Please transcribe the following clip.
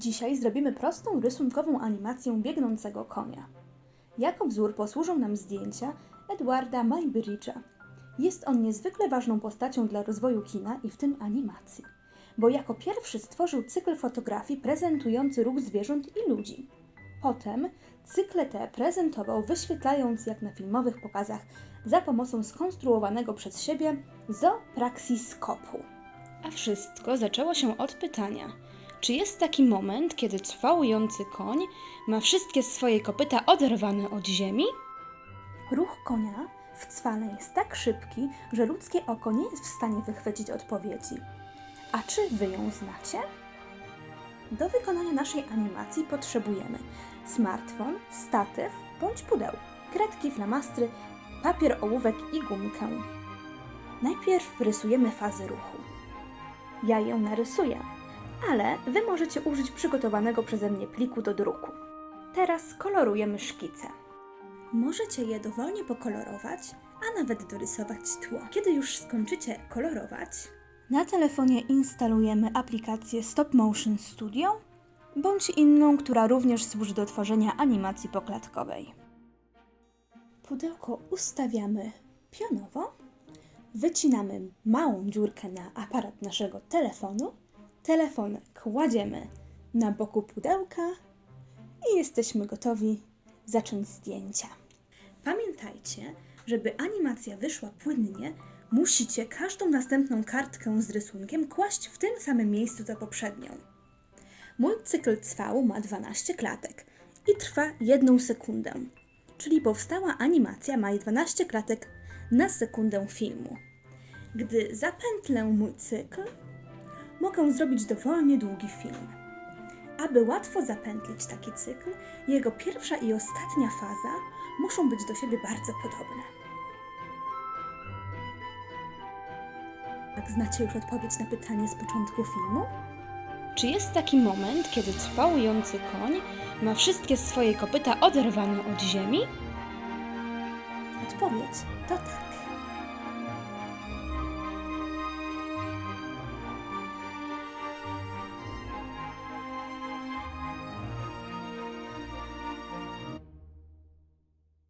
Dzisiaj zrobimy prostą rysunkową animację biegnącego konia. Jako wzór posłużą nam zdjęcia Edwarda Maybricha. Jest on niezwykle ważną postacią dla rozwoju kina i w tym animacji, bo jako pierwszy stworzył cykl fotografii prezentujący ruch zwierząt i ludzi. Potem cykle te prezentował wyświetlając jak na filmowych pokazach za pomocą skonstruowanego przez siebie zoopraxiskopu. A wszystko zaczęło się od pytania, czy jest taki moment, kiedy trwałujący koń ma wszystkie swoje kopyta oderwane od ziemi? Ruch konia w cwale jest tak szybki, że ludzkie oko nie jest w stanie wychwycić odpowiedzi. A czy wy ją znacie? Do wykonania naszej animacji potrzebujemy smartfon, statyw bądź pudeł, kredki, flamastry, papier, ołówek i gumkę. Najpierw rysujemy fazy ruchu. Ja ją narysuję, ale wy możecie użyć przygotowanego przeze mnie pliku do druku. Teraz kolorujemy szkice. Możecie je dowolnie pokolorować, a nawet dorysować tło. Kiedy już skończycie kolorować, na telefonie instalujemy aplikację Stop Motion Studio bądź inną, która również służy do tworzenia animacji poklatkowej. Pudełko ustawiamy pionowo, wycinamy małą dziurkę na aparat naszego telefonu, telefon kładziemy na boku pudełka i jesteśmy gotowi zacząć zdjęcia. Pamiętajcie, żeby animacja wyszła płynnie, musicie każdą następną kartkę z rysunkiem kłaść w tym samym miejscu co poprzednią. Mój cykl cwał ma 12 klatek i trwa 1 sekundę, czyli powstała animacja ma 12 klatek na sekundę filmu. Gdy zapętlę mój cykl, mogę zrobić dowolnie długi film. Aby łatwo zapętlić taki cykl, jego pierwsza i ostatnia faza muszą być do siebie bardzo podobne. Tak znacie już odpowiedź na pytanie z początku filmu? Czy jest taki moment, kiedy trwałujący koń ma wszystkie swoje kopyta oderwane od ziemi? Odpowiedź to tak.